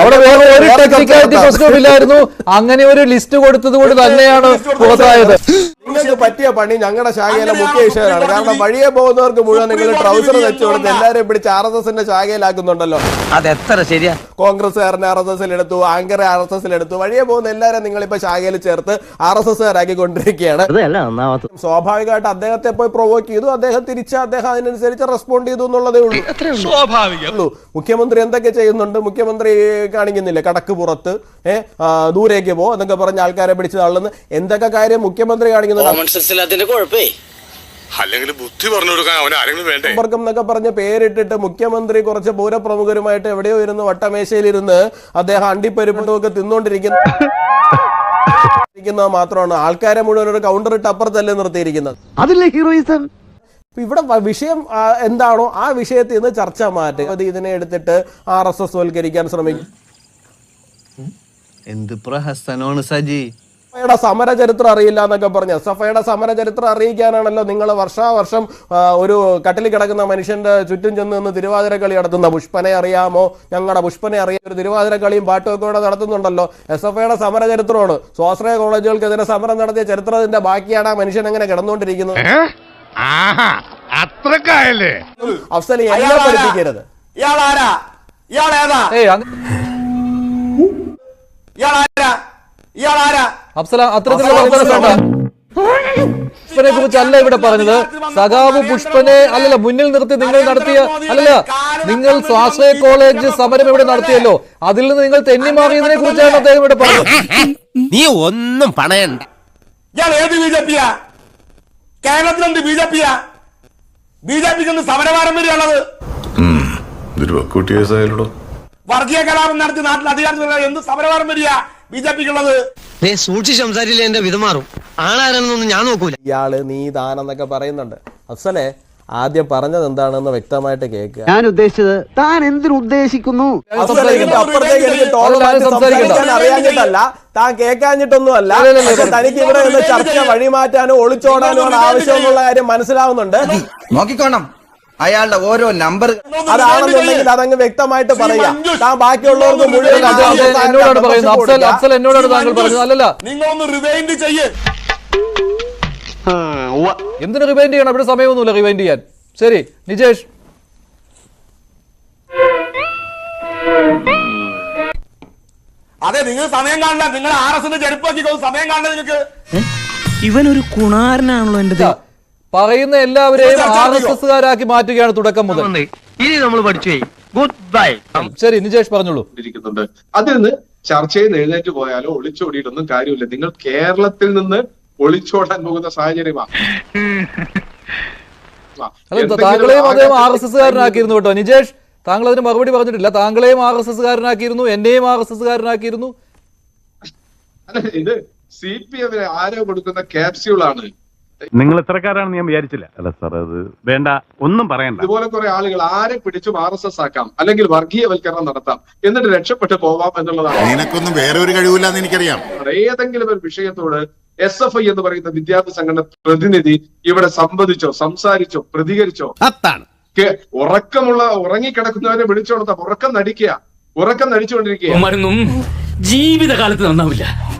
അവിടെ വേറെ ഒരു ടെക്നിക്കാലിറ്റി പ്രശ്നവുമില്ലായിരുന്നു. അങ്ങനെ ഒരു ലിസ്റ്റ് കൊടുത്തത് കൊണ്ട് തന്നെയാണ് പുറത്തായത്. നിങ്ങൾക്ക് പറ്റിയ പണി ഞങ്ങളുടെ ശാഖയിലെ മുഖ്യ വിഷയമാണ്. കാരണം വഴിയെ പോകുന്നവർക്ക് മുഴുവൻ നിങ്ങൾ ട്രൗസർ വെച്ച് കൊടുത്ത് എല്ലാവരെയും പിടിച്ച് ആർ എസ് എസിന്റെ ശാഖയിലാക്കുന്നുണ്ടല്ലോ. അതെത്ര ശരിയാ? കോൺഗ്രസ്സുകാരനെ ആർ എസ് എസിൽ എടുത്തു ആങ്കറെ ആർ എസ് എസിൽ എടുത്തു വഴിയെ പോകുന്ന എല്ലാവരും നിങ്ങൾ ഇപ്പൊ ശാഖയിൽ ചേർത്ത് ആർ എസ് എസ്സുകാരാക്കി കൊണ്ടിരിക്കുകയാണ് സ്വാഭാവികമായിട്ട് അദ്ദേഹത്തെ പോയി പ്രൊവോക്ക് ചെയ്തു. അദ്ദേഹം തിരിച്ച് അദ്ദേഹം അതിനനുസരിച്ച് റെസ്പോണ്ട് ചെയ്തു എന്നുള്ളതേ ഉള്ളൂ. ഉള്ളൂ. മുഖ്യമന്ത്രി എന്തൊക്കെ ചെയ്യുന്നുണ്ട്? മുഖ്യമന്ത്രി കാണിക്കുന്നില്ല? കടക്ക് പുറത്ത് ഏഹ് ദൂരേക്ക് പോ എന്നൊക്കെ പറഞ്ഞ ആൾക്കാരെ പിടിച്ച് തള്ളുന്നു. എന്തൊക്കെ കാര്യം മുഖ്യമന്ത്രി അതിന്റെ കുഴപ്പേ. അല്ലെങ്കിൽ ബുദ്ധി പറഞ്ഞു കൊടുക്കാൻ അവൻ ആരെങ്കിലും വേണ്ടേ? സമ്പർക്കം എന്നൊക്കെ പറഞ്ഞ പേരിട്ടിട്ട് മുഖ്യമന്ത്രി കുറച്ച് പൗരപ്രമുഖരുമായിട്ട് എവിടെയോ ഇരുന്ന് വട്ടമേശയിലിരുന്ന് അദ്ദേഹം അണ്ടിപ്പരിപ്പും ഒക്കെ തിന്നുകൊണ്ടിരിക്കുന്ന ഇരിക്കുന്നത് മാത്രമാണ്. ആൾക്കാരെ മുഴുവൻ ഒരു കൗണ്ടർ ഇട്ട് അപ്പുറത്തല്ലേ നിർത്തിയിരിക്കുന്നത്. അതില്ലേ ഹീറോയിസം? ഇപ്പൊ ഇവിടെ വ- വിഷയം ആ, എന്താണോ ആ വിഷയത്തിൽ നിന്ന് ചർച്ച മാറ്റുക അത് ഇതിനെ എടുത്തിട്ട് ആർ എസ് എസ് വൽക്കരിക്കാൻ ശ്രമിക്കും. എന്ത് പ്രഹസനമാണ് സജി? യുടെ സമരചരിത്രം അറിയില്ല എന്നൊക്കെ പറഞ്ഞ്. എസ് എഫ് ഐയുടെ സമര ചരിത്രം അറിയിക്കാനാണല്ലോ നിങ്ങൾ വർഷാവർഷം ഒരു കട്ടിൽ കിടക്കുന്ന മനുഷ്യന്റെ ചുറ്റും ചെന്ന് നിന്ന് തിരുവാതിര കളി നടത്തുന്ന പുഷ്പനെ അറിയാമോ? ഞങ്ങളുടെ പുഷ്പനെ അറിയാം ഒരു തിരുവാതിര കളിയും പാട്ടും ഒക്കെ ഇവിടെ നടത്തുന്നുണ്ടല്ലോ. എസ് എഫ് ഐയുടെ സമര ചരിത്രമാണ് സ്വാശ്രയ കോളേജുകൾക്കെതിരെ സമരം നടത്തിയ ചരിത്രത്തിന്റെ ബാക്കിയാണ് ആ മനുഷ്യൻ എങ്ങനെ കിടന്നുകൊണ്ടിരിക്കുന്നത്? അത്രക്കായല്ലേ? അഫ്സലി എല്ലാം പഠിപ്പിക്കരുത്. ഇയാളാരാ? ഇയാളേതാ ഏയ് അങ്ങ- ഇയാളാരാ അഫ്സല അത്തരത്തിലുള്ള വർത്തമാനം കുറിച്ച് അല്ല ഇവിടെ പറഞ്ഞത്. സഖാവ് പുഷ്പനെ അല്ലല്ല മുന്നിൽ നിർത്തി നിങ്ങൾ നടത്തിയ അല്ലല്ല നിങ്ങൾ സ്വാശ്രയ കോളേജ് സമരം ഇവിടെ നടത്തിയല്ലോ. അതിൽ നിന്ന് നിങ്ങൾ തെന്നി മാറിയതിനെ കുറിച്ചാണ് അദ്ദേഹം ഇവിടെ പറഞ്ഞത്. നീ ഒന്നും പണയണ്ട. ഞാൻ ഏത് ബി ജെ പിയാ? കേരളത്തിലുണ്ട് ബി ജെ പിയാ? ബി ജെ പിക്ക് എന്ത് സമരപാരമ്പര്യമുള്ളത് ഇതൊരു വക്കൂട്ടി വർഗീയ കലാപം നടത്തി നാട്ടിൽ അധികാരത്തിൽ എന്ത് സമരപാരമ്പര്യ ബി ജെ പിക്കുള്ളത്? സൂക്ഷിച്ച് സംസാരിച്ചില്ല എന്റെ വിധമാറും. ആളാരാണെന്നൊന്നും ഞാൻ നോക്കൂല. ഇയാൾ നീ താനെന്നൊക്കെ പറയുന്നുണ്ട്. അഫ്സലെ ആദ്യം പറഞ്ഞത് എന്താണെന്ന് വ്യക്തമായിട്ട് കേൾക്കുക. ഞാൻ ഉദ്ദേശിച്ചത് താൻ എന്തിനു ഉദ്ദേശിക്കുന്നു? അഫ്സലെ ഇതിന്റെ അപ്പുറത്തേക്ക് എനിക്ക് സംസാരിക്കാൻ അറിയാഞ്ഞിട്ടല്ല. താൻ കേൾക്കാഞ്ഞിട്ടൊന്നും അല്ല അല്ല, അല്ല, അല്ല. പക്ഷെ തനിക്ക് ഇവിടെ നിന്ന് ചർച്ച വഴിമാറ്റാനോ ഒളിച്ചോടാനോ ആണ് ആവശ്യം എന്നുള്ള കാര്യം മനസ്സിലാവുന്നുണ്ട്. നോക്കിക്കോണം. അയാളുടെ ഓരോ നമ്പർ അതാണെന്നുണ്ടെങ്കിൽ അതങ്ങ് വ്യക്തമായിട്ട് പറയാം താൻ ബാക്കിയുള്ളവർക്ക് മുഴുവൻ എന്നോടാണ് പറയുന്നത് അഫ്സൽ. അഫ്സൽ എന്നോടാണ് താങ്കൾ പറഞ്ഞത് അല്ലല്ല നിങ്ങളൊന്ന് റിവൈൻഡ് ചെയ്യ്. എന്തിനു റിവൈൻഡ് ചെയ്യണം? ഇവിടെ സമയമൊന്നുമില്ല റിവൈൻഡ് ചെയ്യാൻ. ശരി നിജേഷ്. അതെ നിങ്ങൾ സമയം കാണണ്ട നിങ്ങൾ ആർ എസിന്റെ ചെരുപ്പാക്കി സമയം കാണണ്ട നിങ്ങൾക്ക് ഇവനൊരു കുണാരനാണല്ലോ എന്റെ പറയുന്ന എല്ലാവരെയും ആർ എസ് എസ്കാരാക്കി മാറ്റുകയാണ് തുടക്കം മുതൽ. ഇനി നമ്മൾ പഠിച്ചു ഗുഡ് ബൈ ശരി നിജേഷ് പറഞ്ഞോളൂ. അതിൽ നിന്ന് ചർച്ചയിൽ എഴുന്നേറ്റ് പോയാലോ ഒളിച്ചോടിയിട്ടൊന്നും കാര്യമില്ല. നിങ്ങൾ കേരളത്തിൽ നിന്ന് ഒളിച്ചോടാൻ പോകുന്ന സാഹചര്യമാണ് താങ്കളെയും അദ്ദേഹം ആർ എസ് എസ്കാരനാക്കിയിരുന്നു കേട്ടോ. നിജേഷ് താങ്കൾ അതിന് മറുപടി പറഞ്ഞിട്ടില്ല. താങ്കളെയും ആർ എസ് എസ്കാരനാക്കിയിരുന്നു എന്നെയും ആർ എസ് എസ്കാരനാക്കിയിരുന്നു അല്ല, ഇത് സി പി എമ്മിന് ആരോ കൊടുക്കുന്ന ക്യാപ്സ്യൂൾ ആണ് നിങ്ങൾ ഇത്രക്കാരാണെന്ന് ഞാൻ വിചാരിച്ചില്ല. അല്ല സാർ അത് വേണ്ട. ഒന്നും പറയണ്ട. ഇതുപോലെ കുറെ ആളുകൾ ആരെ പിടിച്ചും ആർ എസ് എസ് ആക്കാം അല്ലെങ്കിൽ വർഗീയവൽക്കരണം നടത്താം എന്നിട്ട് രക്ഷപ്പെട്ട് പോവാം എന്നുള്ളതാണ്. നിനക്കൊന്നും വേറെ ഒരു കഴിവില്ലെന്ന് എനിക്കറിയാം. ഏതെങ്കിലും ഒരു വിഷയത്തോട് എസ് എഫ് ഐ എന്ന് പറയുന്ന വിദ്യാർത്ഥി സംഘടന പ്രതിനിധി ഇവിടെ സംവദിച്ചോ സംസാരിച്ചോ പ്രതികരിച്ചോ? അതാണ്. കെ- ഉറക്കമുള്ള ഉറങ്ങിക്കിടക്കുന്നവരെ വിളിച്ചോളത്ത ഉറക്കം നടിക്കുക. ഉറക്കം നടിച്ചുകൊണ്ടിരിക്കുക. ജീവിതകാലത്ത് നന്നാവില്ല.